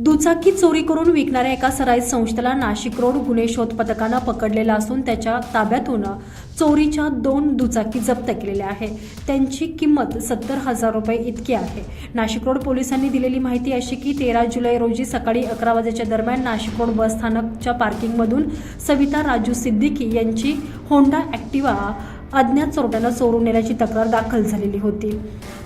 दुचाकी चोरी करून विकणाऱ्या एका सराईत संस्थेला नाशिक रोड गुन्हे शोध पथकानं पकडलेला असून त्याच्या ताब्यातून चोरीच्या दोन दुचाकी जप्त केलेल्या आहे त्यांची किंमत सत्तर हजार रुपये इतकी आहे. नाशिक रोड पोलिसांनी दिलेली माहिती अशी की तेरा जुलै रोजी सकाळी अकरा वाजेच्या दरम्यान नाशिक रोड बस स्थानकच्या पार्किंगमधून सविता राजू सिद्दीकी यांची होंडा ॲक्टिवा अज्ञात चोरट्यानं चोरून नेल्याची तक्रार दाखल झालेली होती.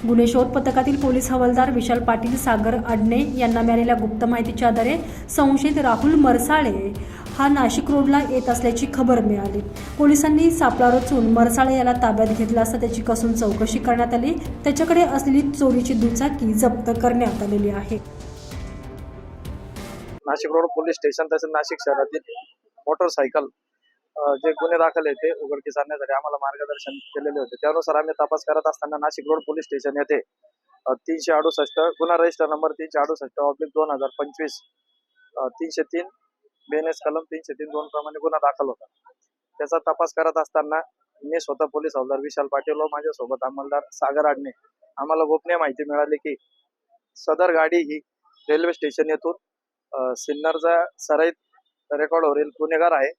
गुन्हे शोध पथकातील पोलीस हवालदार विशाल पाटील सागर आडणे यांना मिळालेल्या गुप्त माहितीच्या आधारे संशयित राहुल मरसाळे हा नाशिक रोडला येत असल्याची खबर मिळाली. पोलिसांनी सापळा रचून मरसाळे याला ताब्यात घेतला असता त्याची कसून चौकशी करण्यात आली. त्याच्याकडे असलेली चोरीची दुचाकी जप्त करण्यात आलेली आहे. नाशिक रोड पोलीस स्टेशन तसेच नाशिक शहरातील मोटरसायकल जे गुन्हे दाखल आहेत ते उघडकीस आणण्यासाठी आम्हाला मार्गदर्शन केलेले होते. त्यानुसार आम्ही तपास करत असताना नाशिक रोड पोलीस स्टेशन येथे तीनशे अडुसष्ट गुन्हा रजिस्टर नंबर तीनशे अडुसष्ट ऑब्लिक दोन हजार पंचवीस तीनशे तीन बेनेस कलम तीनशे तीन दोन प्रमाणे गुन्हा दाखल होता. त्याचा तपास करत असताना मी स्वतः पोलीस हवालदार विशाल पाटील व माझ्यासोबत अंमलदार सागर आडणे आम्हाला गोपनीय माहिती मिळाली की सदर गाडी ही रेल्वे स्टेशन येथून सिन्नरचा सराईत रेकॉर्डवरील गुन्हेगार आहे.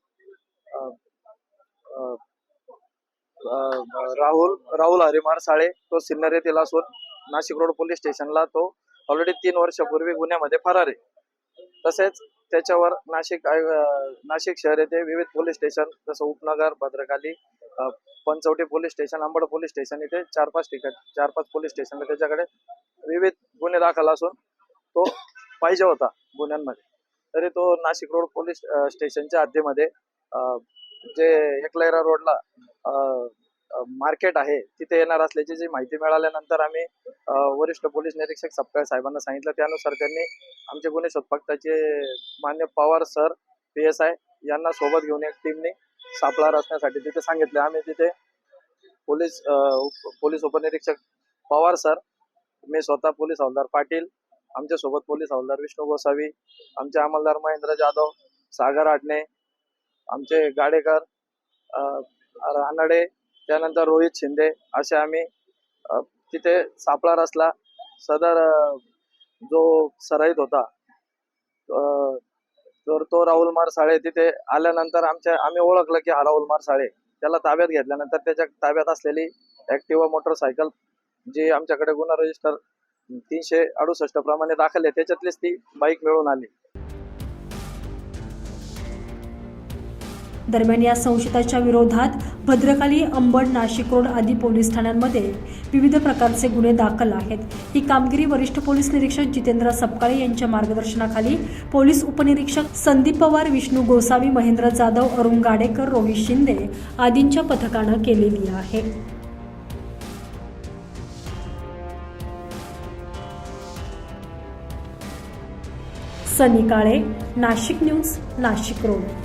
राहुल राहुल हरिमार साळे तो सिन्नर येथील असून नाशिक रोड पोलीस स्टेशनला तो ऑलरेडी तीन वर्षापूर्वी गुन्ह्यामध्ये फरार आहे. तसेच त्याच्यावर नाशिक नाशिक शहर येथे विविध पोलीस स्टेशन जसं Upnagar Bhadrakali Panchavati police station Ambad police station इथे चार पाच ठिकाण चार पाच पोलीस स्टेशनला त्याच्याकडे विविध गुन्हे दाखल असून तो पाहिजे होता गुन्ह्यांमध्ये. तरी तो नाशिक रोड पोलीस स्टेशनच्या हद्दीमध्ये जे एकलैरा रोडला मार्केट आहे तिथे येणार असल्याची जी माहिती मिळाल्यानंतर आम्ही वरिष्ठ पोलीस निरीक्षक सपकाळ साहेबांना सांगितलं. त्यानुसार त्यांनी आमचे गुन्हे शोध मान्य Pawar sir P S I यांना सोबत घेऊन एक टीमने सापळा रचण्यासाठी तिथे सांगितले. आम्ही तिथे पोलीस उप- पोलीस उपनिरीक्षक पवार सर मी स्वतः पोलीस हवालदार पाटील आमच्यासोबत पोलीस हवालदार विष्णू गोसावी आमचे अंमलदार महेंद्र जाधव सागर आडणे आमचे गाडेकर रानडे त्यानंतर रोहित शिंदे असे आम्ही तिथे सापळा रचला. सदर जो सराईत होता तर तो राहुल मारसाळे तिथे आल्यानंतर आमच्या आम्ही ओळखलं की हा राहुल मारसाळे त्याला ताब्यात घेतल्यानंतर त्याच्या ताब्यात असलेली ॲक्टिवा मोटरसायकल जी आमच्याकडे गुन्हा रजिस्टर तीनशे अडुसष्ट प्रमाणे दाखल आहे त्याच्यातलीच ती बाईक मिळून आली. दरम्यान या संशयिताच्या विरोधात भद्रकाली अंबड नाशिक रोड आदी पोलीस ठाण्यांमध्ये विविध प्रकारचे गुन्हे दाखल आहेत. ही कामगिरी वरिष्ठ पोलीस निरीक्षक जितेंद्र सपकाळे यांच्या मार्गदर्शनाखाली पोलीस उपनिरीक्षक संदीप पवार विष्णू गोसावी महेंद्र जाधव अरुण गाडेकर रोहित शिंदे आदींच्या पथकानं केलेली आहे. Sunny Kale Nashik news Nashik road.